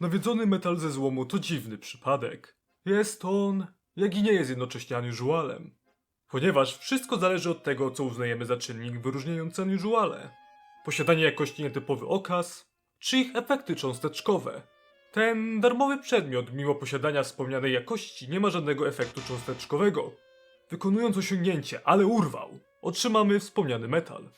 Nawiedzony metal ze złomu to dziwny przypadek. Jest on, jak i nie jest jednocześnie unusualem. Ponieważ wszystko zależy od tego, co uznajemy za czynnik wyróżniający unusuale. Posiadanie jakości nietypowy okaz, czy ich efekty cząsteczkowe. Ten darmowy przedmiot, mimo posiadania wspomnianej jakości, nie ma żadnego efektu cząsteczkowego. Wykonując osiągnięcie, ale urwał, otrzymamy wspomniany metal.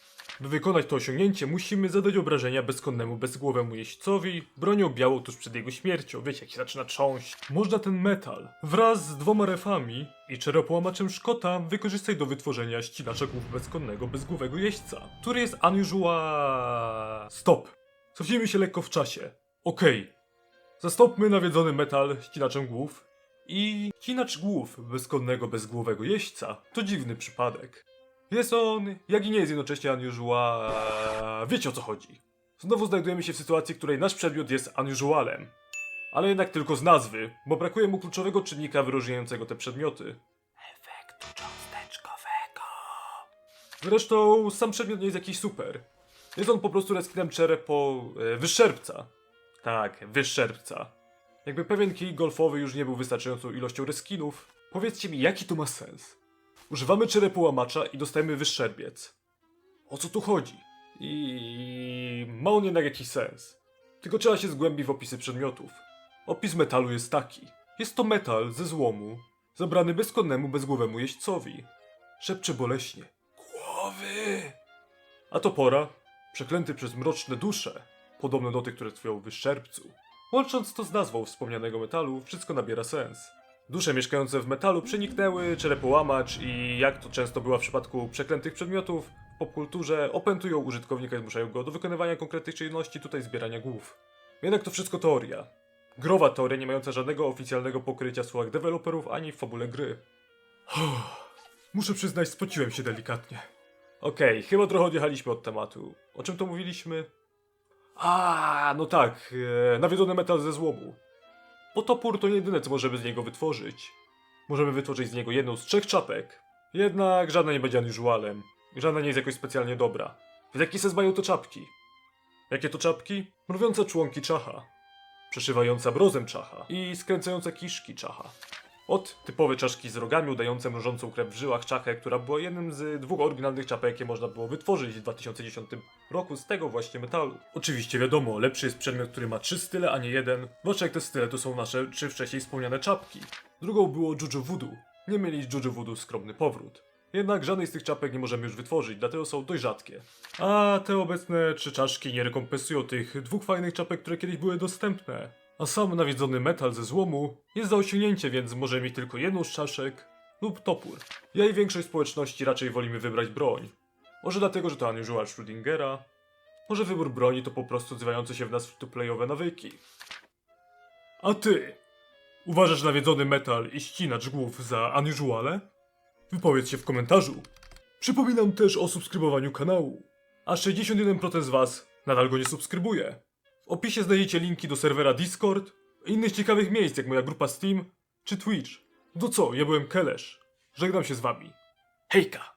By wykonać to osiągnięcie, musimy zadać obrażenia bezkonnemu, bezgłowemu jeźdźcowi, bronią białą tuż przed jego śmiercią. Wiecie, jak się zaczyna trząść. Można ten metal wraz z dwoma refami i czeropołamaczem Szkota wykorzystać do wytworzenia ścinacza głów bezkonnego, bezgłowego jeźdźca, który jest unusual... Stop! Cofnijmy się lekko w czasie. Okej. Zastąpmy nawiedzony metal ścinaczem głów i ścinacz głów bezkonnego, bezgłowego jeźdźca to dziwny przypadek. Jest on, jak i nie jest jednocześnie unusual... Wiecie o co chodzi. Znowu znajdujemy się w sytuacji, w której nasz przedmiot jest unusualem. Ale jednak tylko z nazwy, bo brakuje mu kluczowego czynnika wyróżniającego te przedmioty. Efektu cząsteczkowego. Zresztą sam przedmiot nie jest jakiś super. Jest on po prostu reskinem czerepo... E, wyszczerpca. Tak, wyszczerpca. Jakby pewien kij golfowy już nie był wystarczającą ilością reskinów, powiedzcie mi, jaki to ma sens? Używamy czerepołamacza i dostajemy wyszczerbiec. O co tu chodzi? I ma on jednak jakiś sens. Tylko trzeba się zgłębić w opisy przedmiotów. Opis metalu jest taki. Jest to metal ze złomu, zabrany bezkonnemu, bezgłowemu jeźdźcowi. Szepcze boleśnie. Głowy! A to pora, przeklęty przez mroczne dusze, podobne do tych, które tkwią w wyszczerpcu. Łącząc to z nazwą wspomnianego metalu, wszystko nabiera sens. Dusze mieszkające w metalu przeniknęły, czerepołamacz i jak to często bywa w przypadku przeklętych przedmiotów, w popkulturze opętują użytkownika i zmuszają go do wykonywania konkretnych czynności, tutaj zbierania głów. Jednak to wszystko teoria. Growa teoria nie mająca żadnego oficjalnego pokrycia w słowach deweloperów ani w fabule gry. Muszę przyznać, spociłem się delikatnie. Okej, chyba trochę odjechaliśmy od tematu. O czym to mówiliśmy? A, no tak, e, nawiedzony metal ze złomu. Bo topór to jedyne, co możemy z niego wytworzyć. Możemy wytworzyć z niego jedną z trzech czapek. Jednak żadna nie będzie unusualem. Żadna nie jest jakoś specjalnie dobra. Więc jaki sens mają te czapki? Jakie to czapki? Mrowiące członki czacha. Przeszywająca brozem czacha. I skręcające kiszki czacha. Od typowe czaszki z rogami udające mrożącą krew w żyłach czachę, która była jednym z dwóch oryginalnych czapek, jakie można było wytworzyć w 2010 roku z tego właśnie metalu. Oczywiście wiadomo, lepszy jest przedmiot, który ma trzy style, a nie jeden, zwłaszcza jak te style to są nasze trzy wcześniej wspomniane czapki. Drugą było Juju Voodoo. Nie mieli Juju Voodoo skromny powrót. Jednak żadnej z tych czapek nie możemy już wytworzyć, dlatego są dość rzadkie. A te obecne trzy czaszki nie rekompensują tych dwóch fajnych czapek, które kiedyś były dostępne. A sam nawiedzony metal ze złomu jest za osiągnięcie, więc może mieć tylko jedną z czaszek lub topór. Ja i większość społeczności raczej wolimy wybrać broń. Może dlatego, że to unusual Schrödingera, może wybór broni to po prostu odzywające się w nas free-to-playowe nawyki. A ty? Uważasz nawiedzony metal i ścinacz głów za unusuale? Wypowiedz się w komentarzu. Przypominam też o subskrybowaniu kanału. A 61% z was nadal go nie subskrybuje. Opisie znajdziecie linki do serwera Discord, innych ciekawych miejsc jak moja grupa Steam czy Twitch. No co, ja byłem Kelesz. Żegnam się z wami. Hejka!